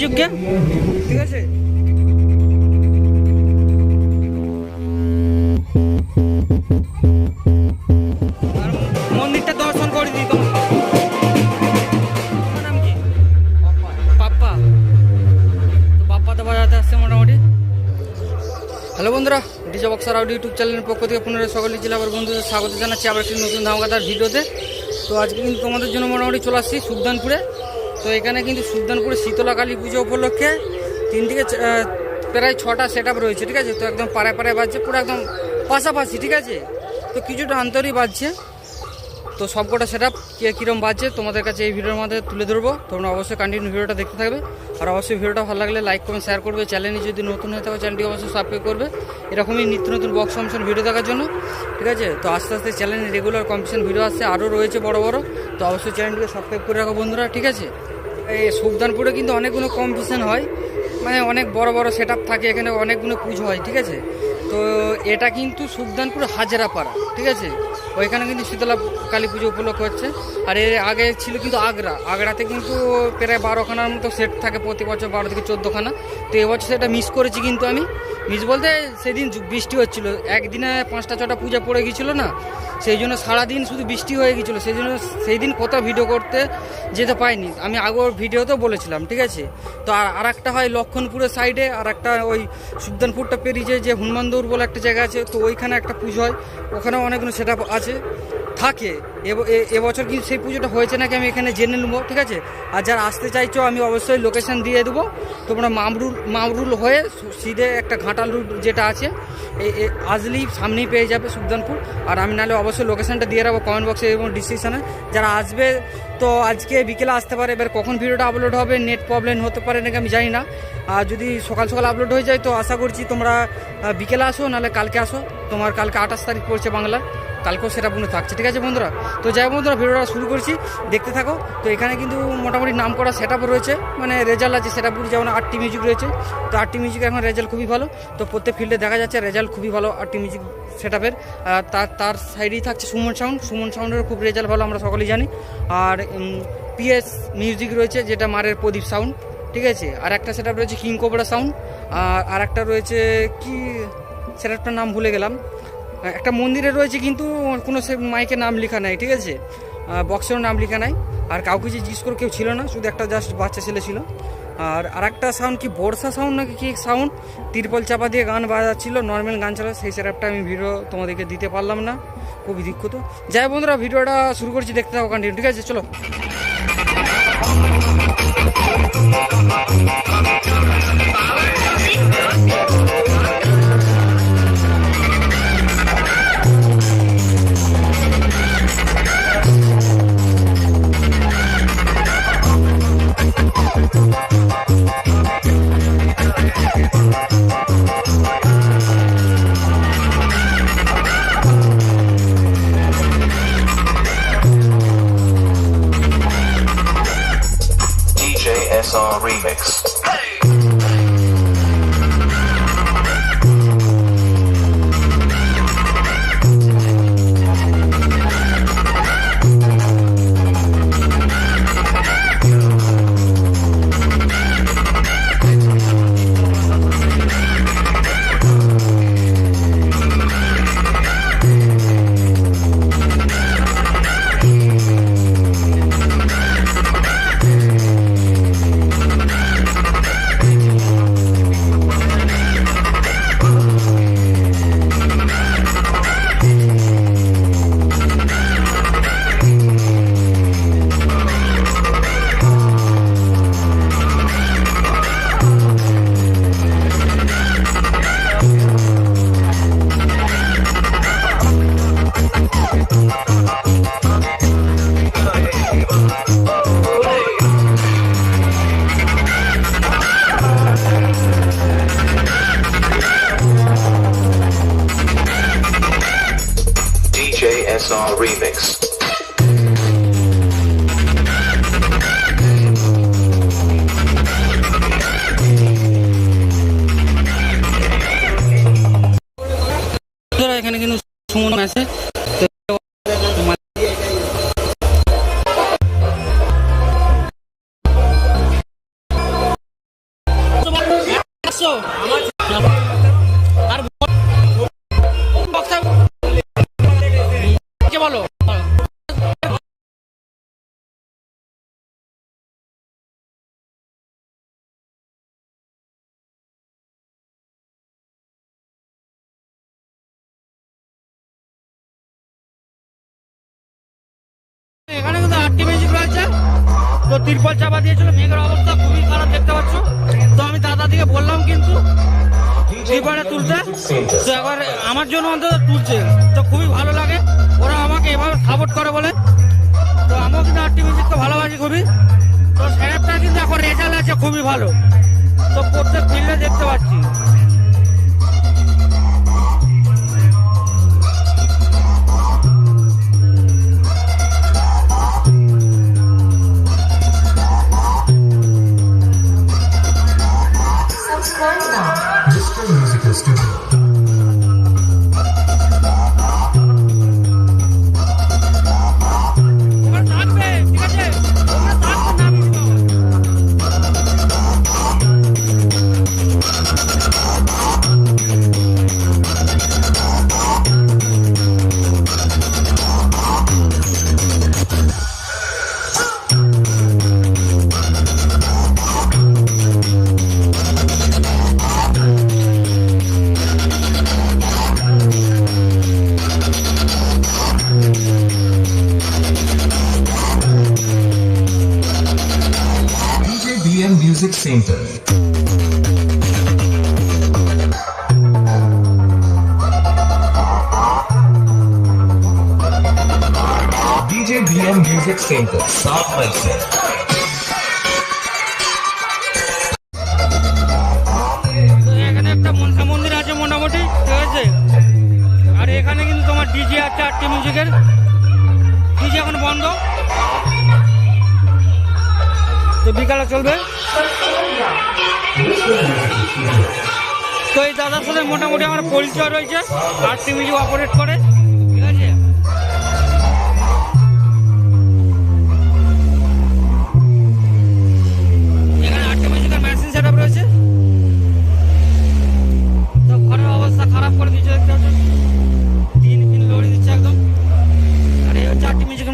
মিউজিককে ঠিক আছে। দর্শন করে দিই তো তো আসছে মোটামুটি। হ্যালো বন্ধুরা, ডিজে বক্সার আউডিও ইউটিউব চ্যানেলের পক্ষ থেকে পুনরায় সকল জেলার বন্ধুদের স্বাগত জানাচ্ছি আবার একটি নতুন ধামাকাদার ভিডিওতে। তো আজকে কিন্তু তোমাদের জন্য মোটামুটি চলে আসছি সুলতানপুরে। তো এখানে কিন্তু সুলতানপুরে শীতলা কালী পুজো উপলক্ষে তিন থেকে প্রায় ছটা সেট রয়েছে, ঠিক আছে? তো একদম পাড়ায় পাড়ায় বাজছে, পুরো একদম পাশাপাশি, ঠিক আছে? তো কিছুটা আন্তরিক বাজছে। তো সবকটা সেট আপ কীরকম বাজছে, তোমাদের কাছে এই ভিডিওর মধ্যে তুলে ধরবো। তোমরা অবশ্যই কন্টিনিউ ভিডিওটা দেখতে থাকবে। আর অবশ্যই ভিডিওটা ভালো লাগলে লাইক কমেন্ট শেয়ার করবে। চ্যানেলে যদি নতুন হয়ে থাকে চ্যানেলটি অবশ্যই সাবস্ক্রাইব করবে। এরকমই নিত্য নতুন বক্স ফাংশন ভিডিও দেখার জন্য, ঠিক আছে? তো আস্তে আস্তে চ্যানেলে রেগুলার কম্পিটিশন ভিডিও আসছে। আরও রয়েছে বড় বড়। তো অবশ্যই চ্যানেলটিকে সাবস্ক্রাইব করে রাখো বন্ধুরা, ঠিক আছে? এই সুলতানপুরে কিন্তু অনেকগুলো কম্পিটিশান হয়। মানে অনেক বড় বড় সেট থাকে, এখানে অনেকগুলো পুজো হয়, ঠিক আছে? তো এটা কিন্তু সুলতানপুর হাজারাপাড়া, ঠিক আছে? ওইখানে কিন্তু শীতলা কালী পুজো উপলক্ষ হচ্ছে। আর এর আগে ছিল কিন্তু আগ্রা। আগ্রাতে কিন্তু প্রায় বারোখানার মতো সেট থাকে প্রতি বছর বারো থেকে চোদ্দোখানা। তো এবছর সেটা মিস করেছি কিন্তু আমি। মিস বলতে সেদিন বৃষ্টি হচ্ছিল। একদিনে পাঁচটা ছটা পূজা পড়ে গিয়েছিল না, সেই জন্য সারাদিন শুধু বৃষ্টি হয়ে গিয়েছিল। সেই জন্য সেই দিন কোথাও ভিডিও করতে যেতে পাইনি। আমি আগের ভিডিওতেও বলেছিলাম, ঠিক আছে? তো আর আর একটা হয় লক্ষণপুরের সাইডে আর একটা ওই সুলতানপুরটা পেরিয়ে যে হনুমানদৌর বলে একটা জায়গা আছে, তো ওইখানে একটা পুজো হয়। ওখানেও অনেকগুলো সেট আছে, থাকে। এব- এবছর কিন্তু সেই পুজোটা হয়েছে নাকি আমি এখানে জেনে নেব, ঠিক আছে? আর যারা আসতে চাইছো, আমি অবশ্যই লোকেশন দিয়ে দেবো। তোমরা মামরুল মামরুল হয়ে সিধে একটা ঘাটাল রুট যেটা আছে আসলেই সামনেই পেয়ে যাবে সুলতানপুর। আর আমি নাহলে অবশ্যই লোকেশানটা দিয়ে রাখব কমেন্ট বক্সে এবং ডিসক্রিপশানে যারা আসবে, তো আজকে বিকেলে আসতে পারে। এবার কখন ভিডিওটা আপলোড হবে নেট প্রবলেম হতে পারে নাকি আমি জানি না। আর যদি সকাল সকাল আপলোড হয়ে যায়, তো আশা করছি তোমরা বিকেলে আসো, নাহলে কালকে আসো। তোমার কালকে আঠাশ তারিখ পড়ছে বাংলা। কালকেও সেটা পুরো থাকছে। ঠিক আছে বন্ধুরা? তো যাই বন্ধুরা, ভিডিওটা শুরু করছি। দেখতে থাকো। তো এখানে কিন্তু মোটামুটি নাম করা সেট রয়েছে। মানে রেজাল্ট আছে সেট যেমন আটটি মিউজিক রয়েছে। তো আটটি মিউজিক এখন রেজাল্ট খুবই ভালো। তো প্রত্যেক ফিল্ডে দেখা যাচ্ছে রেজাল্ট খুবই ভালো আটটি মিউজিক সেট আপের তার তার সাইডেই থাকছে সুমন সাউন্ড সুমন সাউন্ডের খুব রেজাল্ট ভালো, আমরা সকলেই জানি। আর পিএস মিউজিক রয়েছে, যেটা মারের প্রদীপ সাউন্ড ঠিক আছে? আর একটা সেট রয়েছে কিং কোবরা সাউন্ড আর আর একটা রয়েছে কি? সেটারটার নাম ভুলে গেলাম। একটা মন্দিরে রয়েছে কিন্তু কোনো সে মাইকে নাম লেখা নাই, ঠিক আছে? বক্সেরও নাম লেখা নাই। আর কাউকে যে জিজ্ঞেস করে কেউ ছিল না, শুধু একটা জাস্ট বাচ্চা ছেলে ছিল। আর আরেকটা সাউন্ড কি, বর্ষা সাউন্ড নাকি কি সাউন্ড তিরপল চাপা দিয়ে গান বাজাচ্ছিল নর্মাল গান ছিল সেই সেটআপটা আমি ভিডিও তোমাদেরকে দিতে পারলাম না। খুবই দুঃখিত যাই বন্ধুরা, ভিডিওটা শুরু করছি, দেখতে থাকো কন্টিনিউ ঠিক আছে? চলো। Bizarre Remix. এখানে কিন্তু সুমন আছে So, বলো। এখানে কিন্তু তো তিরপল চাপা দিয়েছিল, মেঘের অবস্থা খুবই খারাপ দেখতে পাচ্ছ। তো আমি দাদা দিকে বললাম কিন্তু তুলতে। তো একবার আমার জন্য অন্তত তুলছে। তো খুবই সাপোর্ট করে বলে। তো আমিও কিন্তু আর টিভি মিত্র ভালোবাসি খুবই। তো স্যারটা কিন্তু এখন রেজাল্ট আছে খুবই ভালো। তো প্রত্যেক ফিল্ডে দেখতে পাচ্ছি। মন্দির আছে মোটামুটি, ঠিক আছে? আর এখানে কিন্তু তোমার ডিজে আছে আটটি মিউজিকের ডিজে এখন বন্ধ। তো বিকালে চলবে। তো এই দাদার সাথে মোটামুটি আমার পরিচয় রয়েছে আটটি মিউজিক অপারেট করে।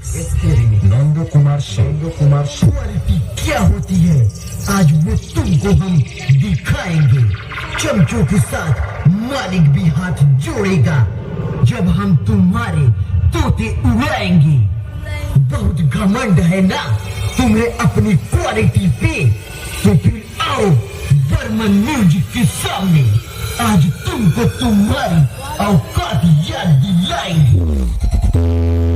नंदो कुमार नंदो कुमार क्वालिटी क्या होती है आज वो तुमको हम दिखाएँगे चमचों के साथ मालिक भी हाथ जोड़ेगा जब हम तुम्हारे तोते उड़ाएँगे बहुत घमंड है ना तुम्हें अपनी क्वालिटी पे तो फिर आओ बर्मन म्यूज़िक के सामने आज तुमको तुम्हारी औकात याद दिलाएँगे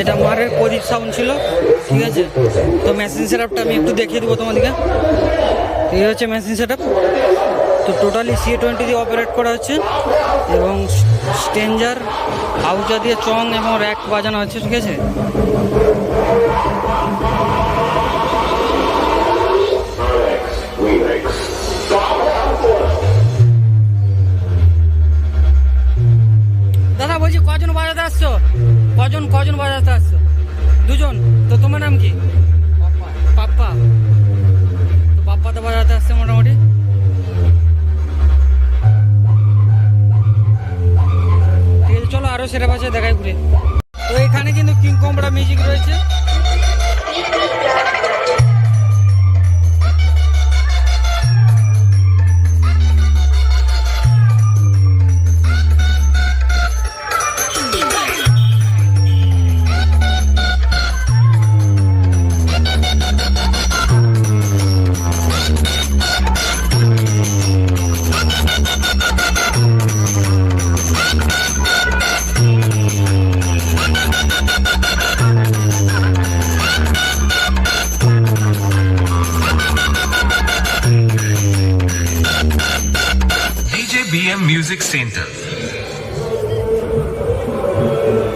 যেটা মারের প্রদীপ সাউন্ড ছিল, ঠিক আছে? তো মেশিন সেট আমি একটু দেখিয়ে দেবো তোমাদেরকে। এই হচ্ছে মেশিন সেট তো টোটালি সি টোয়েন্টি দিয়ে অপারেট করা হচ্ছে এবং স্টেঞ্জার আউজা দিয়ে চং এবং র্যাক বাজানো হচ্ছে, ঠিক আছে? দাদা, বলছি কজন বাজাতে আসছো? কজন কজন বাজাতে আসছো? দুজন? তো তোমার নাম কি? পাপ্পা। তো পাপ্পা তো বাজাতে আসছে মোটামুটি। ঠিক আছে, চলো আরও সেটা পাশে দেখাই ঘুরে। তো এখানে কিন্তু কিং কোমড়া মিউজিক রয়েছে।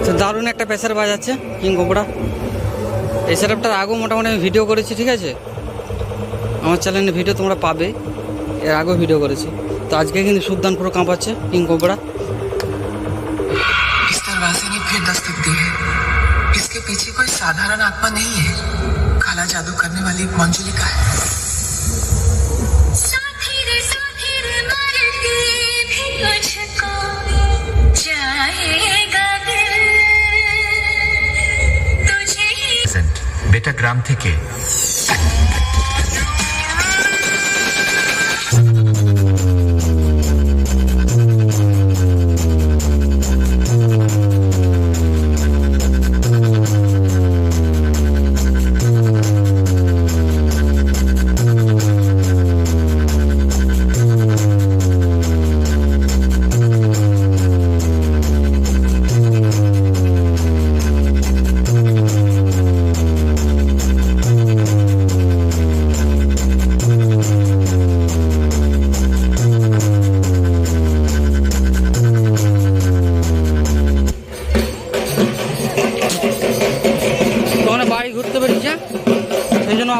তো দারুণ একটা প্রেসার বাজাচ্ছে কিং কোবরা এই সেটআপটার আগেও মোটামুটি আমি ভিডিও করেছি ঠিক আছে আমার চ্যানেলে ভিডিও তোমরা পাবে এর আগেও ভিডিও করেছি তো আজকে কিন্তু সুলতান পুরো কাঁপাচ্ছে কিং কোবরা इस दरवाजे ने फिर दस्तक दी है इसके पीछे कोई साधारण आत्मा नहीं है काला जादू करने वाली एक मंजुलिका है গ্রাম থেকে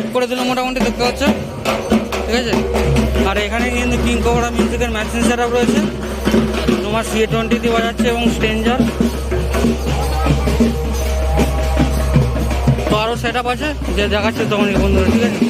অফ করে দিল মোটামুটি, দেখতে পাচ্ছ? ঠিক আছে? আর এখানে কিন্তু কিং কোবরা মিউজিকের ম্যাচিং সেট আপ রয়েছে। তোমার সিএ টোয়েন্টি দিয়ে বাজাচ্ছে এবং স্ট্রেঞ্জার তো আরও সেট আপ আছে, যে দেখাচ্ছে তখন বন্ধুরা, ঠিক আছে?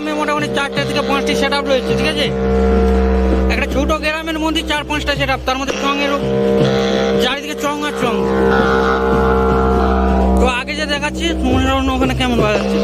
গ্রামে মোটামুটি চারটা থেকে পাঁচটি সেট রয়েছে, ঠিক আছে? একটা ছোট গ্রামের মধ্যে চার পাঁচটা সেট তার মধ্যে চং এর চারিদিকে চং আর চং। তো আগে যে দেখাচ্ছি মনে ওখানে কেমন বাজাচ্ছে?